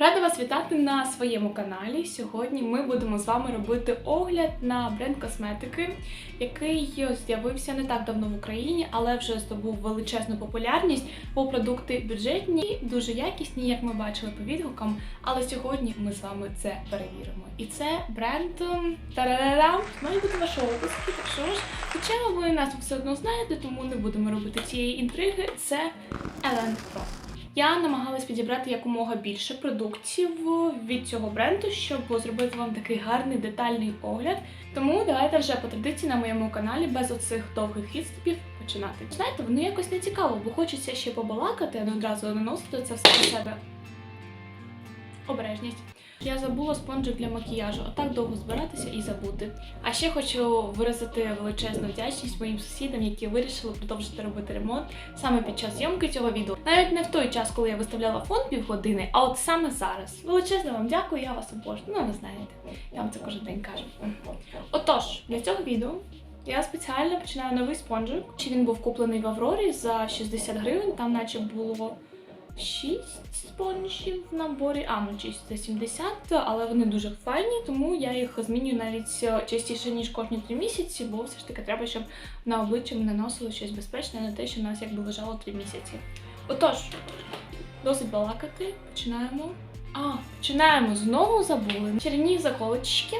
Рада вас вітати на своєму каналі. Сьогодні ми будемо з вами робити огляд на бренд косметики, який з'явився не так давно в Україні, але вже здобув величезну популярність, бо продукти бюджетні, дуже якісні, як ми бачили по відгукам. Але сьогодні ми з вами це перевіримо. І це бренд ем, тарарарам, має бути ваші описки. Так що ж, хоча ви нас все одно знаєте, тому не будемо робити цієї інтриги. Це Ellen Pro. Я намагалась підібрати якомога більше продуктів від цього бренду, щоб зробити вам такий гарний детальний огляд. Тому давайте вже по традиції на моєму каналі без оцих довгих відступів починати. Знаєте, воно якось не цікаво, бо хочеться ще побалакати, а не одразу наносити це все на себе. Обережність. Я забула спонжик для макіяжу, а так довго збиратися і забути. А ще хочу виразити величезну вдячність моїм сусідам, які вирішили продовжити робити ремонт саме під час зйомки цього відео. Навіть не в той час, коли я виставляла фон півгодини, а от саме зараз. Величезне вам дякую, я вас обожнюю. Ну, ви знаєте, я вам це кожен день кажу. Отож, для цього відео я спеціально починаю новий спонжик. Чи він був куплений в Аврорі за 60 гривень, там наче було 6 спонжів в наборі, а ну чи це 70, але вони дуже файні, тому я їх змінюю навіть частіше, ніж кожні 3 місяці, бо все ж таки треба, щоб на обличчя ми наносили щось безпечне, не те, що у нас якби лежало 3 місяці. Отож, досить балакати, починаємо. А, починаємо знову забули. Чарівні заколочки.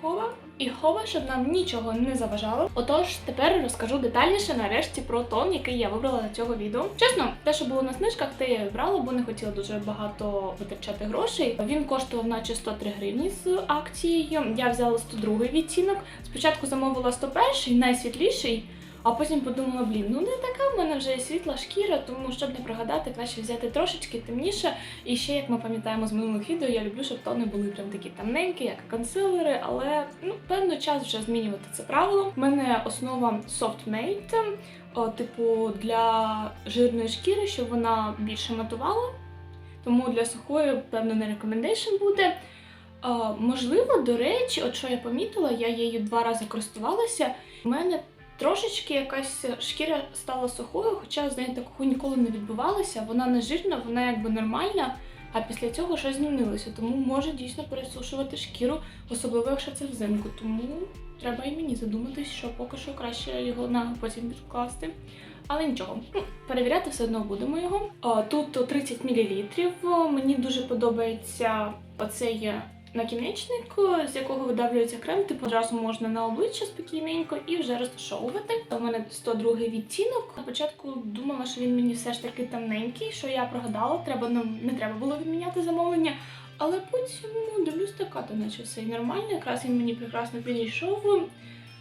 Хова. І хова, щоб нам нічого не заважало. Отож, тепер розкажу детальніше нарешті про тон, який я вибрала для цього відео. Чесно, те, що було на снижках, те я вибрала, брала, бо не хотіла дуже багато витрачати грошей. Він коштував наче 103 гривні з акцією. Я взяла 102 відтінок. Спочатку замовила 101, найсвітліший. А потім подумала, блін, ну не така в мене вже світла шкіра, тому щоб не прогадати, краще взяти трошечки темніше. І ще, як ми пам'ятаємо з минулих відео, я люблю, щоб тони були прям такі темненькі, як консилери, але ну, певно час вже змінювати це правило. У мене основа Soft Mate, о, типу для жирної шкіри, щоб вона більше матувала. Тому для сухої, певно, не рекомендейшн буде. А, можливо, до речі, от що я помітила, я її два рази користувалася. У мене Трошечки якась шкіра стала сухою, хоча з нею такого ніколи не відбувалося. Вона не жирна, вона якби нормальна, а після цього щось змінилося. Тому може дійсно пересушувати шкіру, особливо якщо це взимку. Тому треба і мені задуматись, що поки що краще його на потім відкласти. Але нічого, перевіряти все одно будемо його. Тут 30 мл. Мені дуже подобається оцей накінечник, з якого видавлюється крем, типу одразу можна на обличчя спокійненько і вже розташовувати. У мене 102 відтінок. На початку думала, що він мені все ж таки темненький, що я прогадала, треба нам не треба було відміняти замовлення. Але потім ну, дивлюсь, така, то наче все нормально, якраз він мені прекрасно підійшов.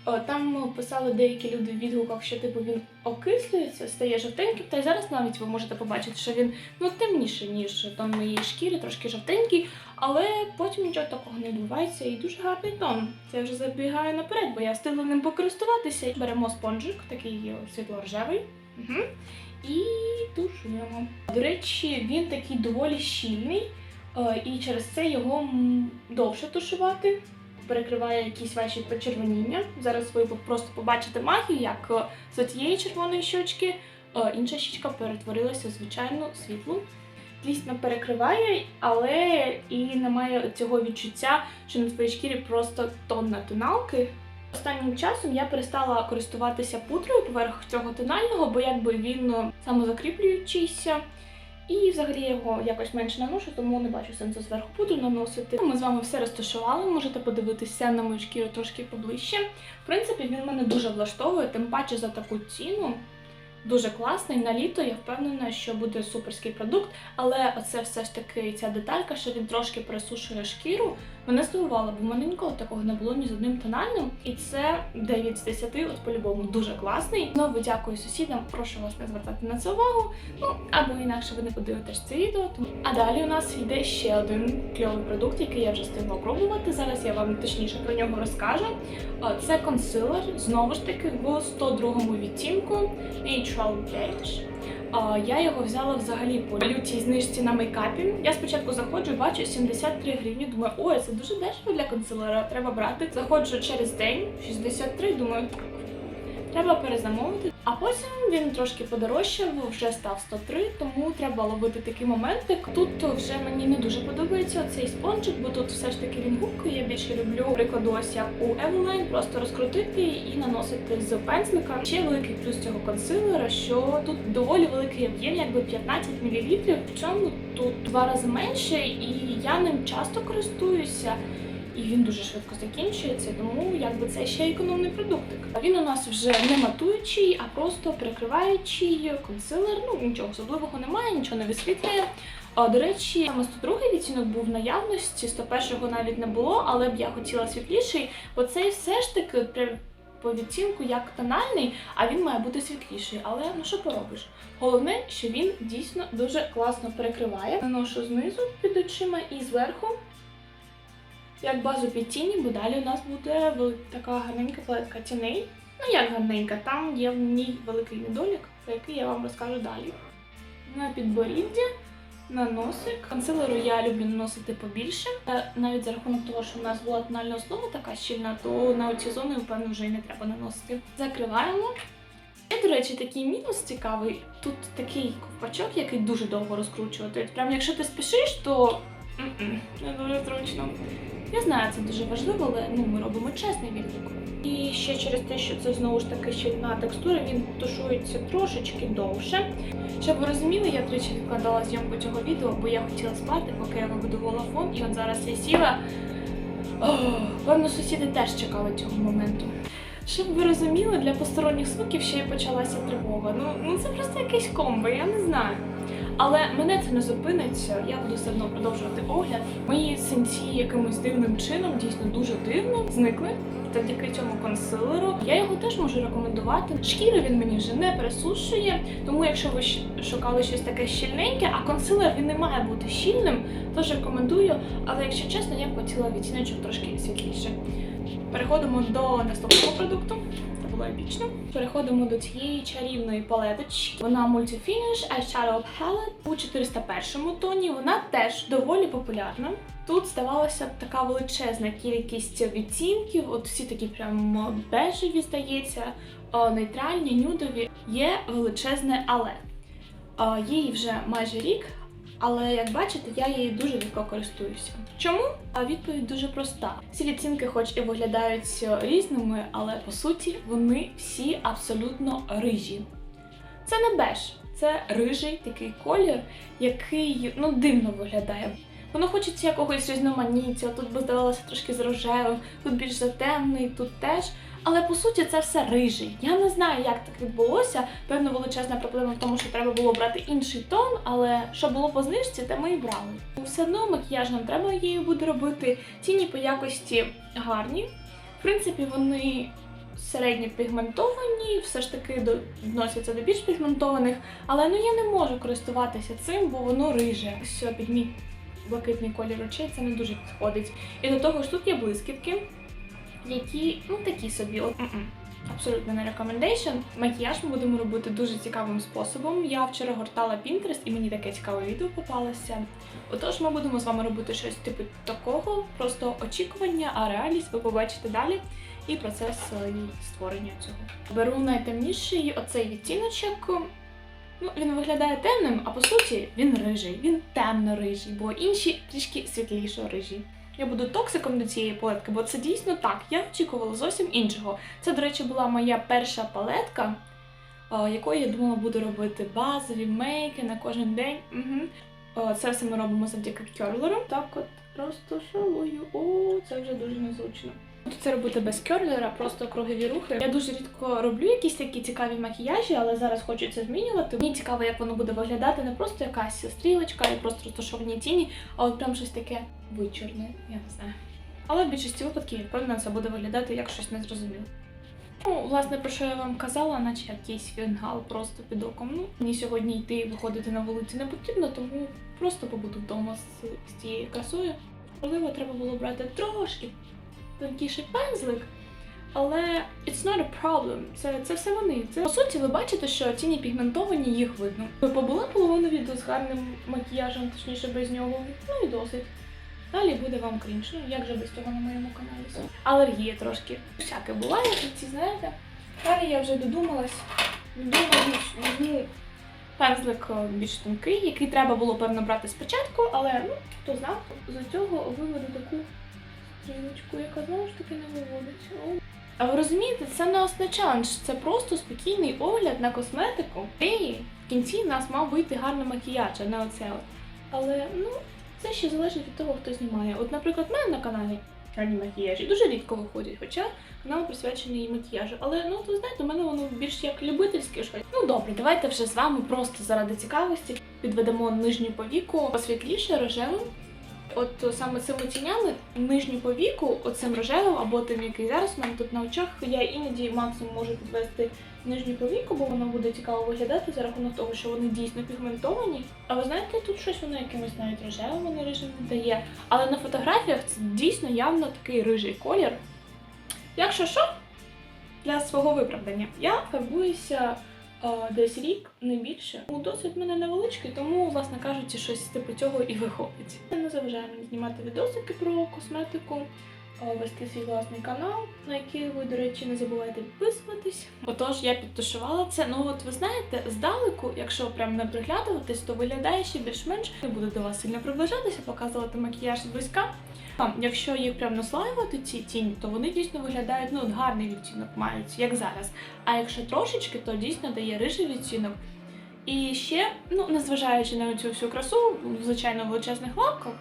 О, Там писали деякі люди в відгуках, що типу він окислюється, стає жовтеньким. Та й зараз навіть ви можете побачити, що він ну темніший, ніж тон моєї шкіри, трошки жовтенький, але потім нічого такого не відбувається і дуже гарний тон. Це вже забігає наперед, бо я встигла ним покористуватися. Беремо спонжик, такий світло-рожевий. Угу. І тушуємо. До речі, він такий доволі щільний, е, і через це його довше тушувати перекриває якісь ваші почервоніння. Зараз ви просто побачите магію, як е, з цієї червоної щочки е, інша щічка перетворилася в звичайну світлу. Дійсно перекриває, але і немає цього відчуття, що на твоїй шкірі просто тонна тоналки. Останнім часом я перестала користуватися пудрою поверх цього тонального, бо якби він е, самозакріплюючийся. І взагалі його якось менше наношу, тому не бачу сенсу зверху пудру наносити. Ми з вами все розташували, можете подивитися на мою шкіру трошки поближче. В принципі, він мене дуже влаштовує, тим паче за таку ціну. Дуже класний на літо. Я впевнена, що буде суперський продукт, але оце все ж таки ця деталька, що він трошки пересушує шкіру, мене здивувало, бо в мене ніколи такого не було ні з одним тональним. І це 9 з 10, от по-любому дуже класний. Знову дякую сусідам, прошу вас не звертати на це увагу. Ну або інакше ви не подивитесь це відео. Тому... А далі у нас йде ще один кльовий продукт, який я вже встигла пробувати. Зараз я вам точніше про нього розкажу. Це консилер, знову ж таки, в 102 відтінку Natural Beige. А, Я його взяла взагалі по лютій знижці на мейкапі. Я спочатку заходжу, бачу 73 гривні. Думаю, ой, це дуже дешево для консилера, треба брати. Заходжу через день, 63, думаю, треба перезамовити. А потім він трошки подорожчав, вже став 103, тому треба ловити такий моментик. Тут вже мені не дуже подобається цей спонжик, бо тут все ж таки він губкою. Я більше люблю прикладу ось як у Eveline, просто розкрутити і наносити з пензлика. Ще великий плюс цього консилера, що тут доволі великий об'єм, якби 15 мл, причому тут два рази менше, і я ним часто користуюся. І він дуже швидко закінчується, тому якби це ще економний продуктик. Він у нас вже не матуючий, а просто прикриваючий консилер. Ну нічого особливого немає, нічого не висвітлює. А, до речі, саме 102 відтінок був в наявності, 101-го навіть не було, але б я хотіла світліший, бо цей все ж таки по відтінку як тональний, а він має бути світліший. Але ну що поробиш? Головне, що він дійсно дуже класно перекриває. Наношу знизу під очима і зверху як базу під тіні, бо далі у нас буде така гарненька палетка тіней. Ну як гарненька, там є в ній великий недолік, про який я вам розкажу далі. На підборіддя, на носик. Консилеру я люблю наносити побільше. Навіть за рахунок того, що в нас була тональна основа така щільна, то на ці зони, певно, вже і не треба наносити. Закриваємо. Є, до речі, такий мінус цікавий. Тут такий ковпачок, який дуже довго розкручувати. Прям якщо ти спішиш, то не дуже зручно. Я знаю, це дуже важливо, але ну ми робимо чесний відгук. І ще через те, що це знову ж таки щільна текстура, він тушується трошечки довше. Щоб ви розуміли, я тричі відкладала зйомку цього відео, бо я хотіла спати, поки я вибудувала фон, і от зараз я сіла. Певно, сусіди теж чекали цього моменту. Щоб ви розуміли, для посторонніх звуків ще й почалася тривога. Ну, ну це просто якийсь комбо, я не знаю. Але мене це не зупиниться, я буду все одно продовжувати огляд. Мої синці якимось дивним чином, дійсно дуже дивно, зникли завдяки цьому консилеру. Я його теж можу рекомендувати. Шкіру він мені вже не пересушує, тому якщо ви шукали щось таке щільненьке, а консилер він не має бути щільним, тож рекомендую. Але якщо чесно, я б хотіла відтіночок трошки світліше. Переходимо до наступного продукту. Було епічно. Переходимо до цієї чарівної палеточки. Вона Multi-Finish Eyeshadow Palette у 401 тоні. Вона теж доволі популярна. Тут здавалося б така величезна кількість відтінків, от всі такі прям бежеві, здається, нейтральні, нюдові. Є величезне але. Їй вже майже рік, але як бачите, я її дуже легко користуюся. Чому? А відповідь дуже проста. Ці відтінки, хоч і виглядають різними, але по суті вони всі абсолютно рижі. Це не беж, це рижий такий колір, який ну дивно виглядає. Воно хочеться якогось різноманіття, тут би здавалося трошки з рожевим, тут більш затемний, тут теж. Але по суті це все рижий. Я не знаю, як так відбулося. Певно, величезна проблема в тому, що треба було брати інший тон, але що було по знижці, те ми і брали. Все одно макіяж нам треба її буде робити. Тіні по якості гарні. В принципі, вони середньо пігментовані, все ж таки відносяться до більш пігментованих, але ну я не можу користуватися цим, бо воно риже. Все під мій блакитний колір очей це не дуже підходить. І до того ж тут є блискітки, які ну такі собі. От. Абсолютно не рекомендейшн. Макіяж ми будемо робити дуже цікавим способом. Я вчора гортала Pinterest і мені таке цікаве відео попалося. Отож, ми будемо з вами робити щось типу такого, просто очікування, а реальність ви побачите далі і процес е, створення цього. Беру найтемніший оцей відтіночок. Ну, він виглядає темним, а по суті він рижий, він темно-рижий, бо інші трішки світліше рижі. Я буду токсиком до цієї палетки, бо це дійсно так. Я очікувала зовсім іншого. Це, до речі, була моя перша палетка, е, якою я думала буду робити базові мейки на кожен день. Угу. Це все ми робимо завдяки кьорлеру. Так от розташовую. О, це вже дуже незручно. Буду це робити без кьорлера, просто кругові рухи. Я дуже рідко роблю якісь такі цікаві макіяжі, але зараз хочу це змінювати. Мені цікаво, як воно буде виглядати не просто якась стрілочка і просто розташовані тіні, а от прям щось таке вичорне, я не знаю. Але в більшості випадків я впевнена, це буде виглядати як щось незрозуміле. Ну, власне, про що я вам казала, наче якийсь фінгал просто під оком. Ну, мені сьогодні йти і виходити на вулицю не потрібно, тому просто побуду вдома з, з цією красою. Можливо, треба було брати трошки тонкіший пензлик, але it's not a problem. Це, це все вони. Це по суті, ви бачите, що тіні пігментовані, їх видно. Ви побула половину відео з гарним макіяжем, точніше без нього. Ну і досить. Далі буде вам крінж. Ну як же без цього на моєму каналі? Алергія трошки. Всяке буває, ці знаєте. Далі я вже додумалась візьму пензлик е, більш тонкий, який треба було певно брати спочатку, але ну, хто знав, з цього виведу таку стрілочку, яка знову ж таки не виводиться. А ви розумієте, це не челендж, це просто спокійний огляд на косметику. І в кінці нас мав вийти гарний макіяж, а не оце от. Але ну, це ще залежить від того, хто знімає. От, наприклад, в мене на каналі гарні макіяжі дуже рідко виходять, хоча канал присвячений макіяжу. Але ну ви знаєте, у мене воно більш як любительське щось. Ну добре, давайте вже з вами просто заради цікавості підведемо нижню повіку посвітліше рожевим. От е, саме цими тінями нижню повіку, оцим рожевим або тим, який зараз у мене тут на очах, я іноді максимум можу підвести нижню повіку, бо воно буде цікаво виглядати за рахунок того, що вони дійсно пігментовані. А ви знаєте, тут щось воно якимось навіть рожевим, воно рижим дає. Але на фотографіях це дійсно явно такий рижий колір. Якщо що, для свого виправдання, я фарбуюся десь рік, не більше. Ну, досвід мене невеличкий, тому, власне кажучи, щось типу цього і виходить. Не заважає мені знімати відосики про косметику, вести свій власний канал, на який ви, до речі, не забувайте підписуватись. Отож, я підтушувала це. Ну от ви знаєте, здалеку, якщо прям не приглядуватись, то виглядає ще більш-менш. Не буду до вас сильно приближатися, показувати макіяж зблизька. Якщо їх прям наслаювати ці тіні, то вони дійсно виглядають ну гарний відтінок мають, як зараз. А якщо трошечки, то дійсно дає рижий відтінок. І ще, ну незважаючи на цю всю красу, звичайно, в величезних лапках,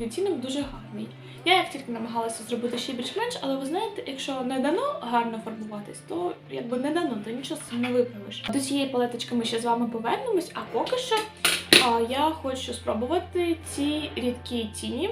відтінок дуже гарний. Я як тільки намагалася зробити ще більш-менш, але ви знаєте, якщо не дано гарно фарбуватись, то якби не дано, то нічого не виправиш. До цієї палеточки ми ще з вами повернемось, а поки що а, я хочу спробувати ці рідкі тіні.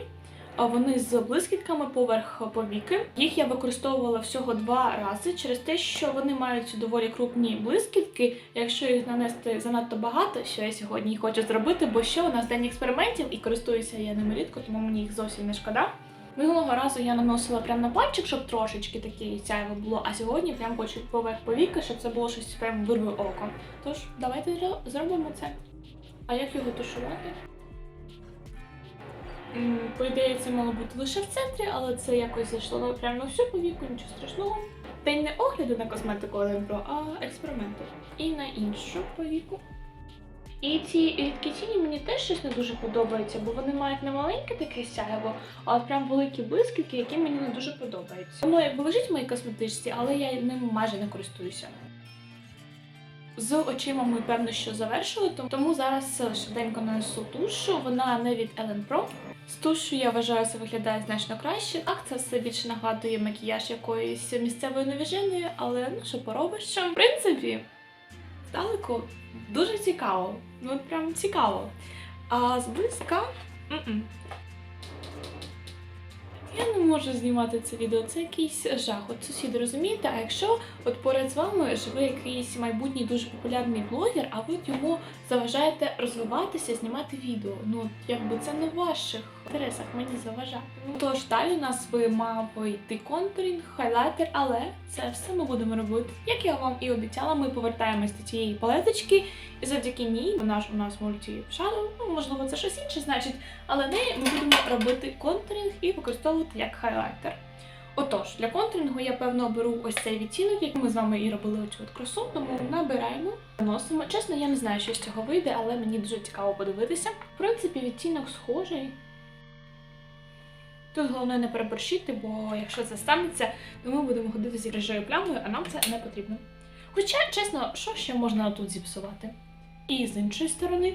А Вони з блискітками поверх повіки. Їх я використовувала всього два рази через те, що вони мають доволі крупні блискітки. Якщо їх нанести занадто багато, що я сьогодні хочу зробити, бо що у нас день експериментів і користуюся я ними рідко, тому мені їх зовсім не шкода. Минулого разу я наносила прямо на пальчик, щоб трошечки таке сяйво було, а сьогодні прям хочу поверх повіки, щоб це було щось прям вирве око. Тож давайте зробимо це. А як його тушувати? По ідеї, це мало бути лише в центрі, але це якось зайшло прямо на всю повіку, нічого страшного. День не огляду на косметику Олимпро, а експерименту. І на іншу повіку. І ці рідкі тіні мені теж щось не дуже подобається, бо вони мають не маленьке таке сяйво, а от прям великі блискітки, які мені не дуже подобаються. Воно якби лежить в моїй косметичці, але я ним майже не користуюся. З очима ми певно що завершили, тому- зараз е, швиденько нанесу тушу. Вона не від Ellen Pro. З тушу я вважаю, це виглядає значно краще. Так, це все більше нагадує макіяж якоїсь місцевої новіженої, але ну що поробиш? В принципі, здалеку дуже цікаво. Ну прям цікаво. А зблизька. Я не можу знімати це відео, це якийсь жах. От сусіди розумієте, а якщо от поряд з вами живе якийсь майбутній дуже популярний блогер, а ви йому заважаєте розвиватися, знімати відео. Ну якби це не в ваших інтересах мені заважати. Ну тож далі у нас би мав йти контурінг, хайлайтер, але це все ми будемо робити. Як я вам і обіцяла, ми повертаємось до цієї палеточки, і завдяки ній вона ж у нас мульті Shadow, ну можливо, це щось інше значить, але нею ми будемо робити контурінг і використовувати як хайлайтер. Отож, для контурингу я певно беру ось цей відтінок, як ми з вами і робили оцю от красу, тому набираємо, наносимо. Чесно, я не знаю, що з цього вийде, але мені дуже цікаво подивитися. В принципі, відтінок схожий. Тут головне не переборщити, бо якщо це станеться, то ми будемо ходити зі рижою плямою, а нам це не потрібно. Хоча, чесно, що ще можна тут зіпсувати? І з іншої сторони,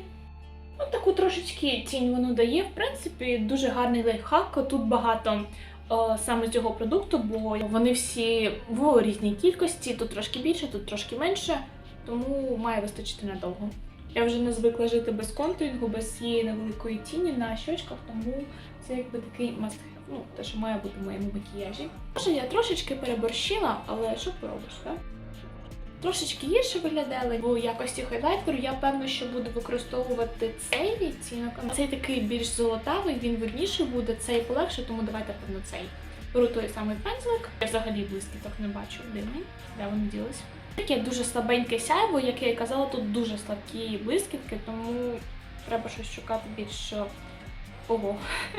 от таку трошечки тінь воно дає. В принципі, дуже гарний лайфхак. Тут багато о, саме цього продукту, бо вони всі в різній кількості, тут трошки більше, тут трошки менше, тому має вистачити надовго. Я вже не звикла жити без контурингу, без цієї невеликої тіні на щочках, тому це якби такий must ну, те, що має бути в моєму макіяжі. Може, я трошечки переборщила, але що поробиш, так? Трошечки гірше виглядали в якості хайлайтеру. Я певно, що буду використовувати цей відтінок. Цей такий більш золотавий, він видніше буде, цей полегше, тому давайте певно цей. Беру той самий пензлик. Я взагалі блискіток не бачу. Де вони? Де вони ділись? Таке дуже слабеньке сяйво, як я і казала, тут дуже слабкі блискітки, тому треба щось шукати більш ого.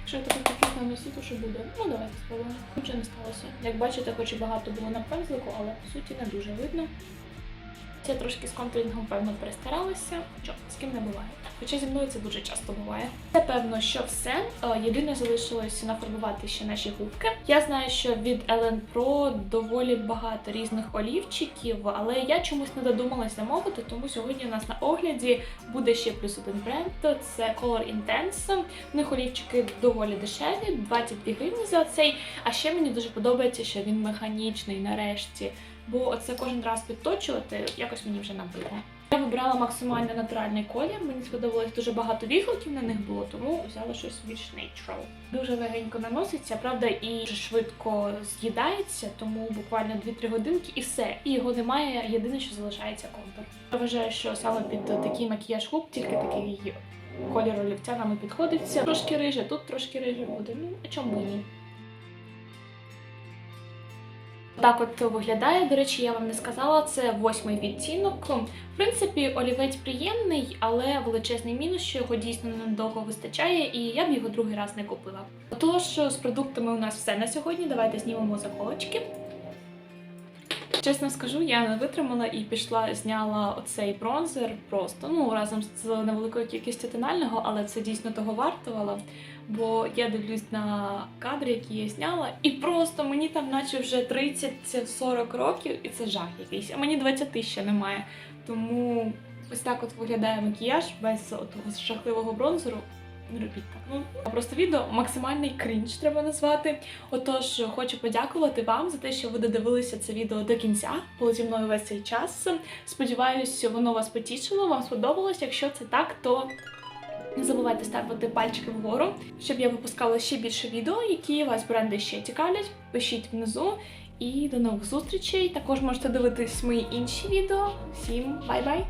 Якщо я таку кількість наносу, то що буде? Ну давайте спробуємо. Нічого не сталося. Як бачите, хоч і багато було на пензлику, але по суті не дуже видно. Я трошки з контурінгом, певно, перестаралася. Що, з ким не буває. Хоча зі мною це дуже часто буває. Це певно, що все. Е, Єдине залишилось нафарбувати ще наші губки. Я знаю, що від Ellen Pro доволі багато різних олівчиків, але я чомусь не додумалась замовити, тому сьогодні у нас на огляді буде ще плюс один бренд. Це Color Intense. У них олівчики доволі дешеві, 22 гривні за цей. А ще мені дуже подобається, що він механічний нарешті. Бо оце кожен раз підточувати якось мені вже набридло. Я вибрала максимально натуральний колір. Мені сподобалось дуже багато відгуків на них було, тому взяла щось більш neutral. Дуже легенько наноситься, правда, і швидко з'їдається, тому буквально 2-3 годинки і все. І його немає. Єдине, що залишається контур. Я вважаю, що саме під такий макіяж губ тільки такий колір олівця нам і підходиться. Трошки риже, тут трошки риже буде. Ну а чому ні? Так от виглядає. До речі, я вам не сказала, це восьмий відтінок. В принципі, олівець приємний, але величезний мінус, що його дійсно недовго вистачає, і я б його другий раз не купила. Тож з продуктами у нас все на сьогодні. Давайте знімемо заколочки. Чесно скажу, я не витримала і пішла, зняла оцей бронзер просто ну разом з невеликою кількістю тонального, але це дійсно того вартувало. Бо я дивлюсь на кадри, які я зняла, і просто мені там, наче вже 30-40 років, і це жах якийсь. А мені 20 ще немає. Тому ось так от виглядає макіяж без того жахливого бронзеру. Не робіть так. Ну просто відео максимальний крінж треба назвати. Отож, хочу подякувати вам за те, що ви додивилися це відео до кінця. Було зі мною весь цей час. Сподіваюсь, воно вас потішило, вам сподобалось. Якщо це так, то не забувайте ставити пальчики вгору, щоб я випускала ще більше відео, які вас бренди ще цікавлять. Пишіть внизу. І до нових зустрічей. Також можете дивитись мої інші відео. Всім бай-бай!